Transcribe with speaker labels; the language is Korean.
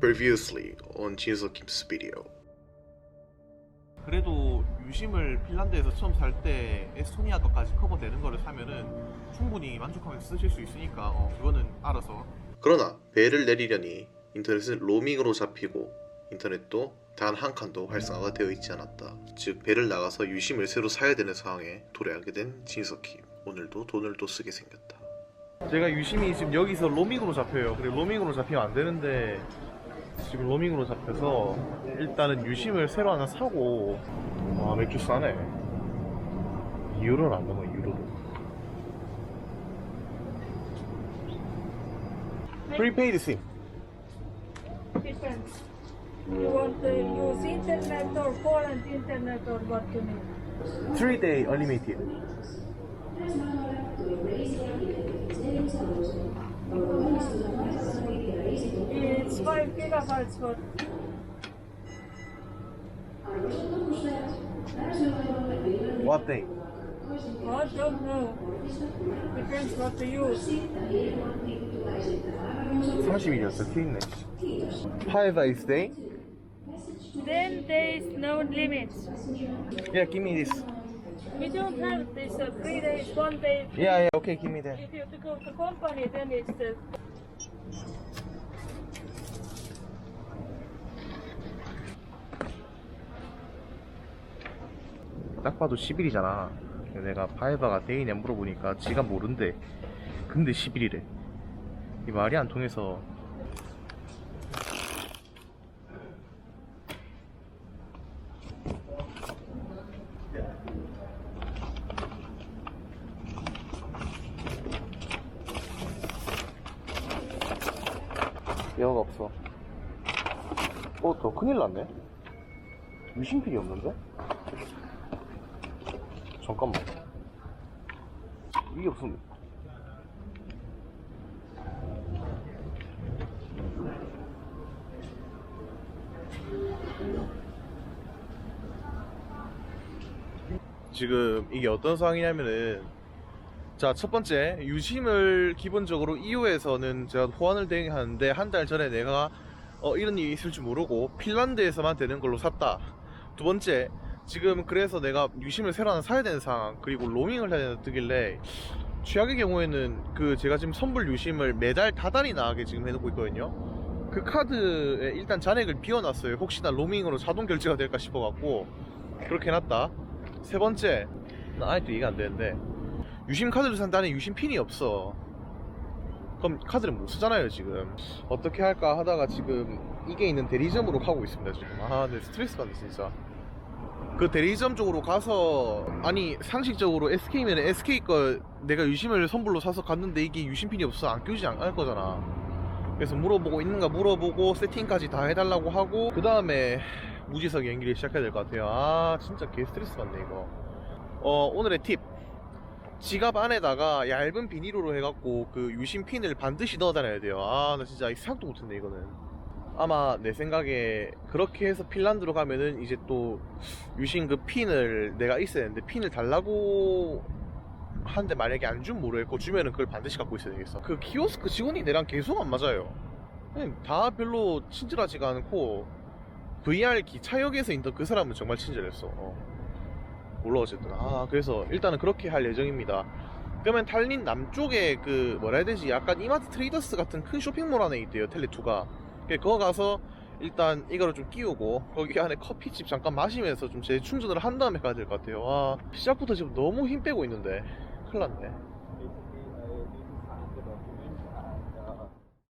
Speaker 1: Previously on 진석 김스 비디오
Speaker 2: 그래도 유심을 핀란드에서 처음 살 때 에스토니아 것까지 커버되는 거를 사면은 충분히 만족하면서 쓰실 수 있으니까 어, 그거는 알아서
Speaker 1: 그러나 배를 내리려니 인터넷은 로밍으로 잡히고 인터넷도 단 한 칸도 활성화가 되어 있지 않았다. 즉 배를 나가서 유심을 새로 사야 되는 상황에 도래하게 된 진석킴. 오늘도 돈을 또 쓰게 생겼다.
Speaker 2: 제가 유심이 지금 여기서 로밍으로 잡혀요 그리고 로밍으로 잡히면 안 되는데 지금 로밍으로 잡혀서 일단은 유심을 새로 하나 사고 와 맥주 싸네 유로는 안 넘어 유로로 프리페이드 심
Speaker 3: Depends. You want to use internet or current internet or what you need?
Speaker 2: 3 day unlimited
Speaker 3: Mega Salzburg.
Speaker 2: What day?
Speaker 3: I don't know. Depends what they use.
Speaker 2: 30mm thickness. However, if they? Then
Speaker 3: there is no limit.
Speaker 2: Yeah, give me this.
Speaker 3: We don't have this uh, three days, one day.
Speaker 2: Yeah, yeah, okay, give me that.
Speaker 3: If you have to go to company, then it's the. Uh,
Speaker 2: 딱 봐도 10일이잖아. 내가 파이바가 데이냐 물어보니까 지가 모른대. 근데 10일이래. 이 말이 안 통해서. 에어가 없어. 어, 더 큰일 났네. 유심필이 없는데? 잠깐만. 이게 무슨. 지금 이게 어떤 상황이냐면은 자 첫 번째 유심을 기본적으로 EU에서는 제가 호환을 대행하는데 한 달 전에 내가 어, 이런 일이 있을 줄 모르고 핀란드에서만 되는 걸로 샀다 두 번째 지금 그래서 내가 유심을 새로 하나 사야 되는 상황 그리고 로밍을 해야 되는 뜨길래 최악의 경우에는 그 제가 지금 선불 유심을 매달 다달이 나가게 지금 해놓고 있거든요. 그 카드에 일단 잔액을 비워놨어요. 혹시나 로밍으로 자동 결제가 될까 싶어갖고 그렇게 해놨다. 세 번째 나 아직도 이해가 안 되는데 유심 카드를 산다는 유심 핀이 없어. 그럼 카드를 못 쓰잖아요 지금. 어떻게 할까 하다가 지금 이게 있는 대리점으로 가고 있습니다 지금. 아 네, 스트레스 받네 진짜 그 대리점 쪽으로 가서 아니 상식적으로 SK면 SK 거 내가 유심을 선불로 사서 갔는데 이게 유심핀이 없어 안 끼우지 않을 거잖아. 그래서 물어보고 있는가 물어보고 세팅까지 다 해달라고 하고 그 다음에 무지석 연기를 시작해야 될 것 같아요. 아 진짜 개 스트레스 받네 이거. 어 오늘의 팁. 지갑 안에다가 얇은 비닐로 해갖고 그 유심 핀을 반드시 넣어 다녀야 돼요. 아 나 진짜 생각도 못했네 이거는 아마 내 생각에 그렇게 해서 핀란드로 가면은 이제 또 유심 그 핀을 내가 있어야 되는데 핀을 달라고 하는데 만약에 안 주면 모르겠고 주면은 그걸 반드시 갖고 있어야 되겠어. 그 키오스크 직원이 내랑 계속 안 맞아요. 다 별로 친절하지가 않고 VR 기차역에서 있던 그 사람은 정말 친절했어. 어. 몰라 어쨌든 아 그래서 일단은 그렇게 할 예정입니다. 그러면 탈린 남쪽에 그 뭐라 해야 되지? 약간 이마트 트레이더스 같은 큰 쇼핑몰 안에 있대요 텔레2가 그거 가서 일단 이거를 좀 끼우고 거기 안에 커피집 잠깐 마시면서 좀 재충전을 한 다음에 가야 될 것 같아요. 와 시작부터 지금 너무 힘 빼고 있는데 큰일 났네